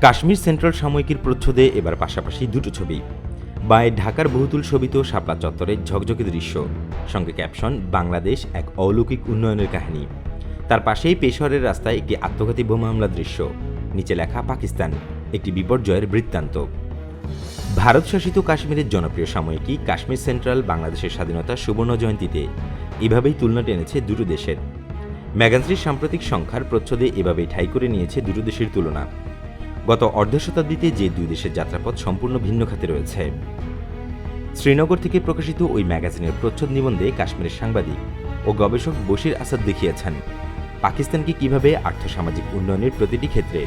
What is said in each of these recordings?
Kashmir central সাময়িকীর প্রচ্ছদে এবার পাশাপাশি দুটো ছবি। বায়ে ঢাকার বহুতুল শোভিত শাপলা চত্বরের ঝকঝকে দৃশ্য। সঙ্গে ক্যাপশন, বাংলাদেশ, এক অলৌকিক উন্নয়নের কাহিনী। তার পাশেই পেশোয়ারের রাস্তায় একটি আত্মঘাতী বোমা হামলার দৃশ্য। নিচে লেখা, পাকিস্তান, একটি বিপর্যয়ের বৃত্তান্ত। ভারত শাসিত কাশ্মীরের জনপ্রিয় সাময়িকী কাশ্মীর সেন্ট্রাল বাংলাদেশের স্বাধীনতা সুবর্ণ জয়ন্তীতে এভাবেই তুলনা টেনেছে দুটো দেশের। ম্যাগাজিনের সাম্প্রতিক সংখ্যার প্রচ্ছদে এভাবেই ঠাই করে নিয়েছে দুটো দেশের তুলনা। গত অর্ধ শতাব্দীতে যে দুই দেশের যাত্রাপথ সম্পূর্ণ ভিন্ন খাতে রয়েছে। শ্রীনগর থেকে প্রকাশিত ওই ম্যাগাজিনের প্রচ্ছদ নিবন্ধে কাশ্মীরের সাংবাদিক ও গবেষক বশির আসাদ দেখিয়েছেন, পাকিস্তানকে কীভাবে আর্থসামাজিক উন্নয়নের প্রতিটি ক্ষেত্রে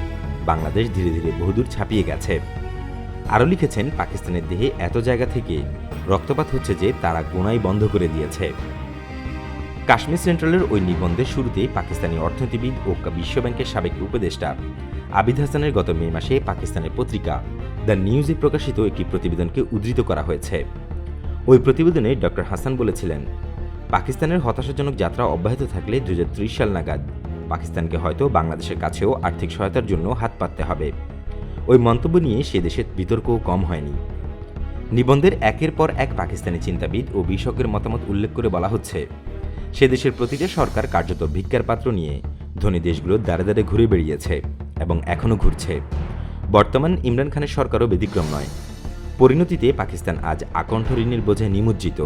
বাংলাদেশ ধীরে ধীরে বহুদূর ছাপিয়ে গেছে। আরও লিখেছেন, পাকিস্তানের দেহে এত জায়গা থেকে রক্তপাত হচ্ছে যে তারা গোনাই বন্ধ করে দিয়েছে। কাশ্মীর সেন্ট্রালের ওই নিবন্ধের শুরুতেই পাকিস্তানি অর্থনীতিবিদ ও বিশ্বব্যাংকের সাবেক উপদেষ্টা আবিদ হাসানের গত মে মাসে পাকিস্তানের পত্রিকা দ্য নিউজে প্রকাশিত একটি প্রতিবেদনকে উদ্ধৃত করা হয়েছে। ওই প্রতিবেদনে ডক্টর হাসান বলেছিলেন, পাকিস্তানের হতাশাজনক যাত্রা অব্যাহত থাকলে দু হাজার ত্রিশ সাল নাগাদ পাকিস্তানকে হয়তো বাংলাদেশের কাছেও আর্থিক সহায়তার জন্য হাত পাততে হবে। ওই মন্তব্য নিয়ে সে দেশের বিতর্কও কম হয়নি। নিবন্ধের একের পর এক পাকিস্তানি চিন্তাবিদ ও বিশেষজ্ঞের মতামত উল্লেখ করে বলা হচ্ছে সে দেশের প্রতিটা সরকার কার্যত ভিক্ষার পাত্র নিয়ে ধনী দেশগুলোর দ্বারে দ্বারে ঘুরে বেরিয়েছে এবং এখনও ঘুরছে। বর্তমান ইমরান খানের সরকারও ব্যতিক্রম নয়। পরিণতিতে পাকিস্তান আজ আকণ্ঠ ঋণের বোঝায় নিমজ্জিত।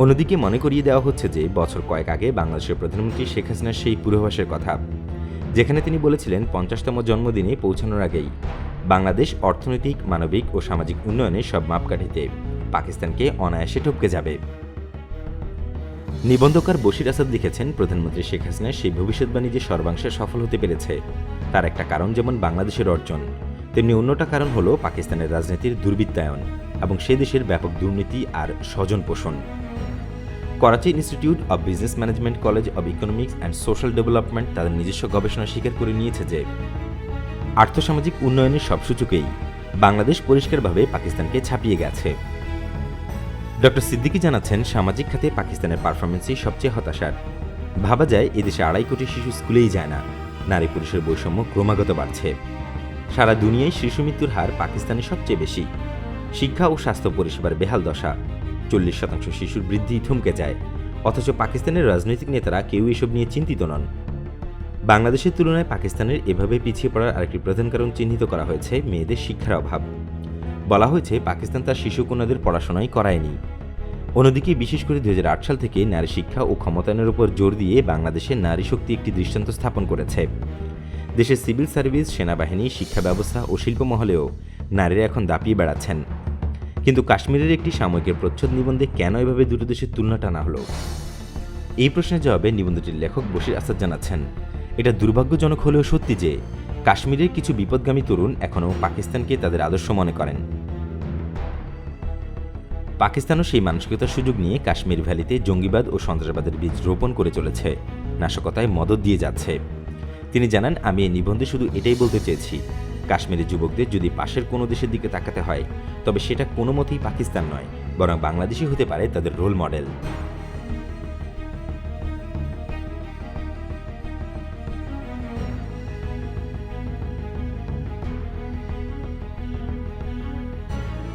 অন্যদিকে মনে করিয়ে দেওয়া হচ্ছে যে বছর কয়েক আগে বাংলাদেশের প্রধানমন্ত্রী শেখ হাসিনার সেই পূর্বাভাসের কথা, যেখানে তিনি বলেছিলেন পঞ্চাশতম জন্মদিনে পৌঁছানোর আগেই বাংলাদেশ অর্থনৈতিক, মানবিক ও সামাজিক উন্নয়নে সব মাপকাঠিতে পাকিস্তানকে অনায়াসে টপকে যাবে। নিবন্ধকার বশির আসাদ লিখেছেন, প্রধানমন্ত্রী শেখ হাসিনার সেই ভবিষ্যৎবাণী যে সর্বাংশে সফল হতে পেরেছে, তার একটা কারণ যেমন বাংলাদেশের অর্জন, তেমনি অন্যটা কারণ হলো পাকিস্তানের রাজনীতির দুর্বৃত্তায়ন এবং সে দেশের ব্যাপক দুর্নীতি আর স্বজন পোষণ। Karachi institute of business management college of economics and social development তাদের নিজস্ব গবেষণা স্বীকার করে নিয়েছে যে, আর্থসামাজিক উন্নয়নের সব সূচকেই বাংলাদেশ পরিষ্কারভাবে পাকিস্তানকে ছাপিয়ে গেছে। ডক্টর সিদ্দিকী জানাচ্ছেন, সামাজিক খাতে পাকিস্তানের পারফরমেন্সই সবচেয়ে হতাশার। ভাবা যায় এদেশে আড়াই কোটি শিশু স্কুলেই যায় না। নারী পুরুষের বৈষম্য ক্রমাগত বাড়ছে। সারা দুনিয়ায় শিশু মৃত্যুর হার পাকিস্তানে সবচেয়ে বেশি। শিক্ষা ও স্বাস্থ্য পরিষেবার বেহাল দশা। চল্লিশ শতাংশ শিশুর বৃদ্ধি থমকে যায়। অথচ পাকিস্তানের রাজনৈতিক নেতারা কেউ এসব নিয়ে চিন্তিত নন। বাংলাদেশের তুলনায় পাকিস্তানের এভাবে পিছিয়ে পড়ার আরেকটি প্রধান কারণ চিহ্নিত করা হয়েছে মেয়েদের শিক্ষার অভাব। বলা হয়েছে, পাকিস্তান তার শিশু কন্যাদের পড়াশোনাই করায়নি। অন্যদিকে, বিশেষ করে দুই হাজার আট সাল থেকে নারী শিক্ষা ও ক্ষমতায়নের উপর জোর দিয়ে বাংলাদেশে নারী শক্তি একটি দৃষ্টান্ত স্থাপন করেছে। দেশের সিভিল সার্ভিস, সেনাবাহিনী, শিক্ষা ব্যবস্থা ও শিল্প মহলেও নারীরা এখন দাপিয়ে বেড়াচ্ছেন। কিন্তু কাশ্মীরের একটি সাময়িকের প্রচ্ছদ নিবন্ধে কেন এভাবে দুটো দেশের তুলনা টানা হলো? এই প্রশ্নের জবাবে নিবন্ধটির লেখক বশির আসাদ জানাচ্ছেন, এটা দুর্ভাগ্যজনক হলেও সত্যি যে, কাশ্মীরের কিছু বিপদগামী তরুণ এখনও পাকিস্তানকে তাদের আদর্শ মনে করেন। পাকিস্তানও সেই মানসিকতার সুযোগ নিয়ে কাশ্মীর ভ্যালিতে জঙ্গিবাদ ও সন্ত্রাসবাদের বীজ রোপণ করে চলেছে, নাশকতায় মদত দিয়ে যাচ্ছে। তিনি জানান, আমি এই নিবন্ধে শুধু এটাই বলতে চেয়েছি, কাশ্মীরের যুবকদের যদি পাশের কোনো দেশের দিকে তাকাতে হয়, তবে সেটা কোনো মতেই পাকিস্তান নয়, বরং বাংলাদেশই হতে পারে তাদের রোল মডেল